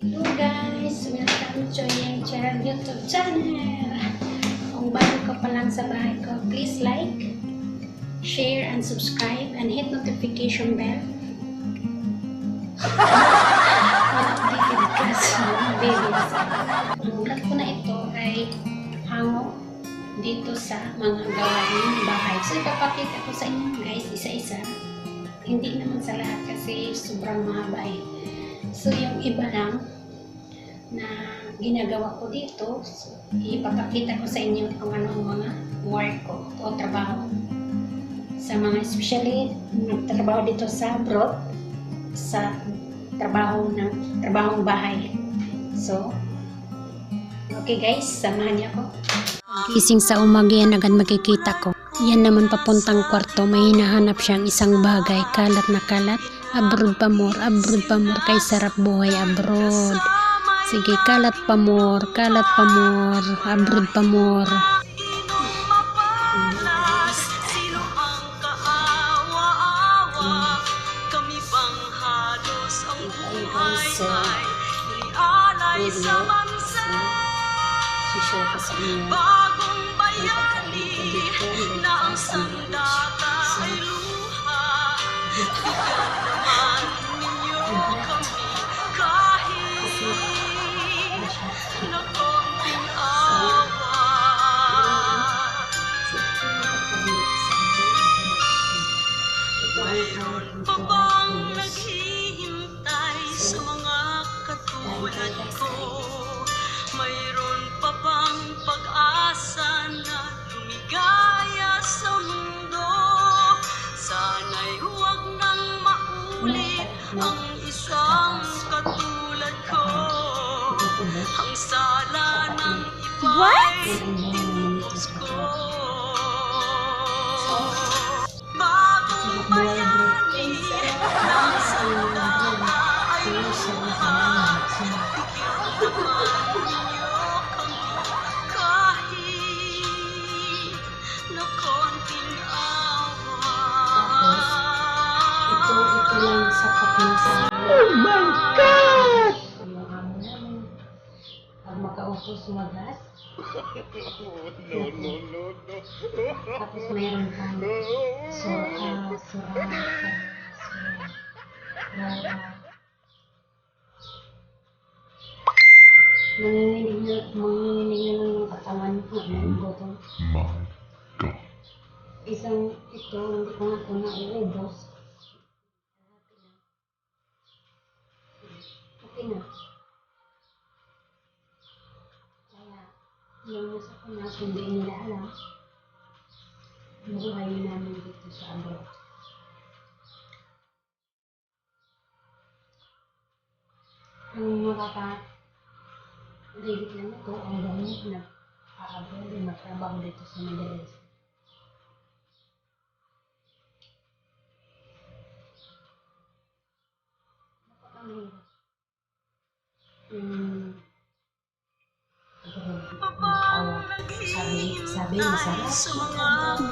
Hello guys! Welcome to Yang Child YouTube channel! Kung bago ka pa lang sa bahay ko, please like, share, and subscribe, and hit notification bell. Updated ka sa mga videos. Ang vlog ko na ito ay hango dito sa mga gawain bahay. So ipapakita ko sa inyo guys, isa-isa. Hindi naman sa lahat kasi sobrang mahaba eh. So, yung iba lang na ginagawa ko dito, ipapakita ko sa inyo kung ano ang mga work ko o trabaho. Sa mga especially, nagtrabaho dito sa abroad, sa trabaho ng trabahong bahay. So, okay guys, samahan niyo ako. Gising sa umaga yan agad makikita ko. Yan naman papuntang kwarto, may hinahanap siyang isang bagay, kalat na kalat. Abroad pa more, abroad pa more, kay sarap buhay abroad. Sige, kalat pa more, kalat pa more, abroad pa more. Sino ang kaawa-awa? Kami bang Ang sumagas. no, no, no, no. Tapos mayroon kang sura, sura, sura, sura. Manginginig na, manginginig na ng katawan ko, ng butong. My God. Isang ito, hindi ko nga ito nauubos. Okay na. Kaya, yung nasa ko na, hindi nila alam, buhay namin dito sa abroad. Ang makaka Reddit lang ito, ang gamit na paabroad, magtrabaho dito sa Middle East. Napakahirap. Hmm. Sabi, sabi, masarap.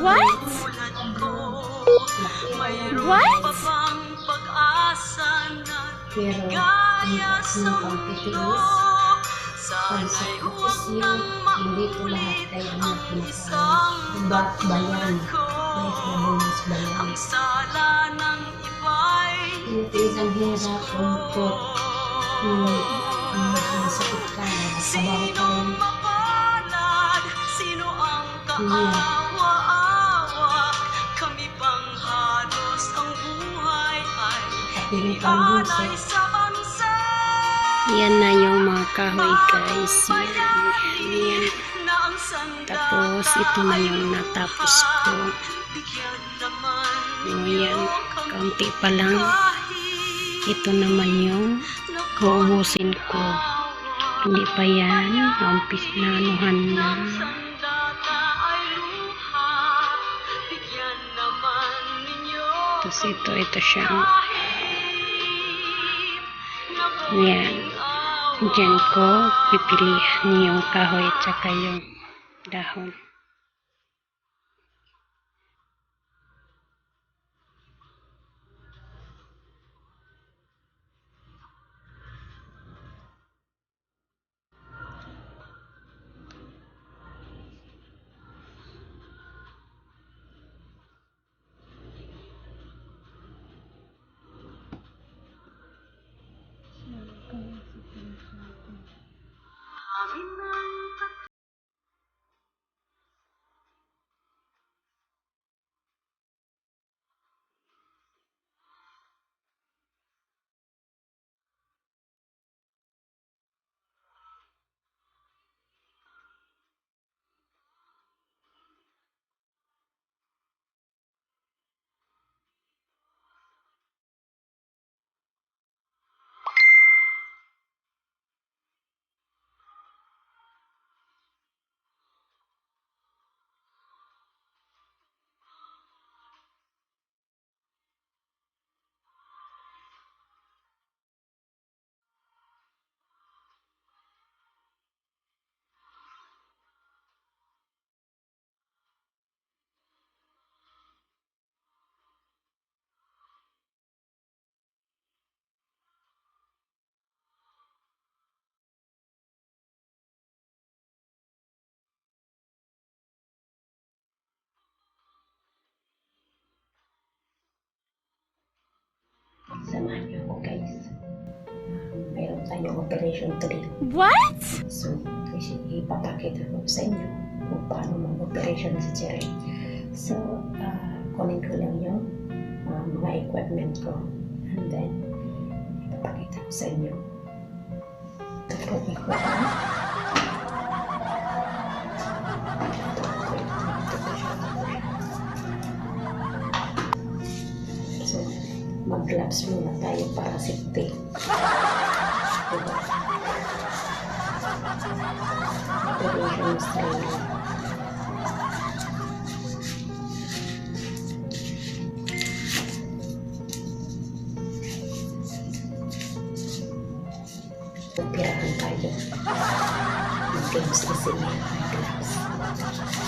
What? What? Pero, ng pagtitiis, huwag pagsakripisyo, nang hindi ko lahat kaya ang ang isang Iba't bayan. Kahit nabulis bayan. Tinitiis ang hirap, lungkot, nung ang sakit ka, nagsabaho ka rin. Sinong mapalad? Sino Yan na yung mga kahoy guys. Yan. Yan. Tapos ito na yung natapos ko. O yan. pa lang. Ito naman yung uubusin ko. Hindi pa yan. Naumpis na anuhan na. Tapos ito, ito siya. Yan. Diyan ko pipilihan yung kahoy at saka yung dahon. Ako guys. Mayroon tayong operation today. What? So, kasi ipapakita ko sa inyo kung paano mag-operation si Jerry. So, ah, kunin ko lang yung ah, mga equipment ko. And then, ipapakita ko sa inyo. Ito po equipment. Mag-gloves muna tayo para safety. Diba? Operation training. Operahan tayo. Mag-gloves na sila. Mag-gloves.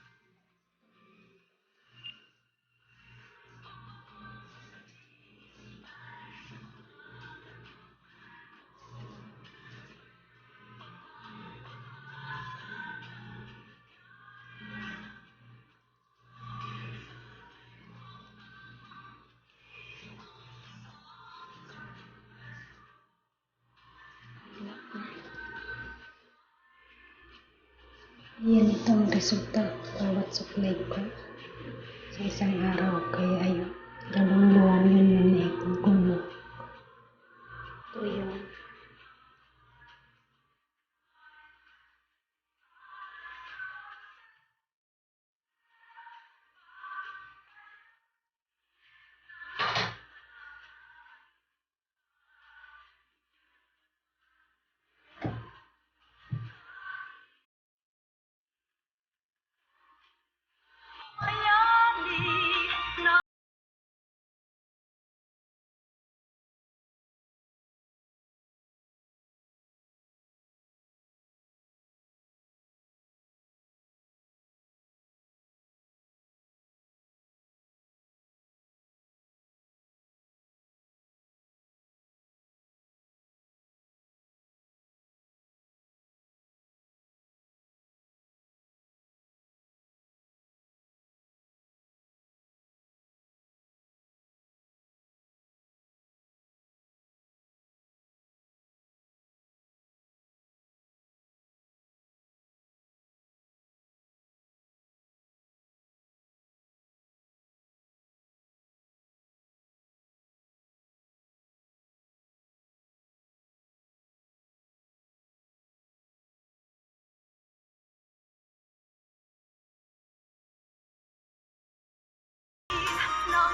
Iyan itong resulta tawat sa ko sa isang araw kaya ayo galuluan yun yun na.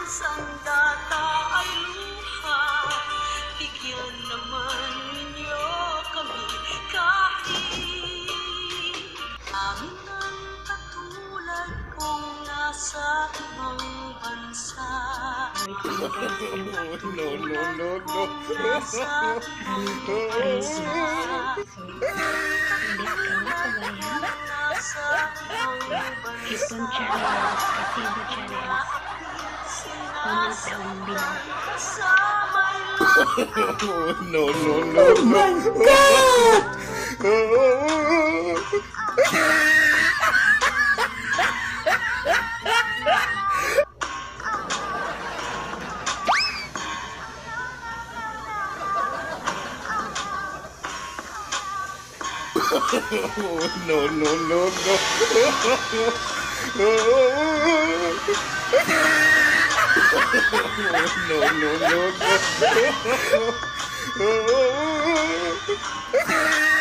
Sandata ay luha Bigyan naman ninyo kami kahit. Amin ang katulad kong nasa ibang bansa. No, no, no, no. Nasa ibang bansa. Nasa ibang Ipon bansa channels, Kasibo channels. Unang taong bilang. Sa may no, no, no, no. no, no, no, no. no, no, no, no.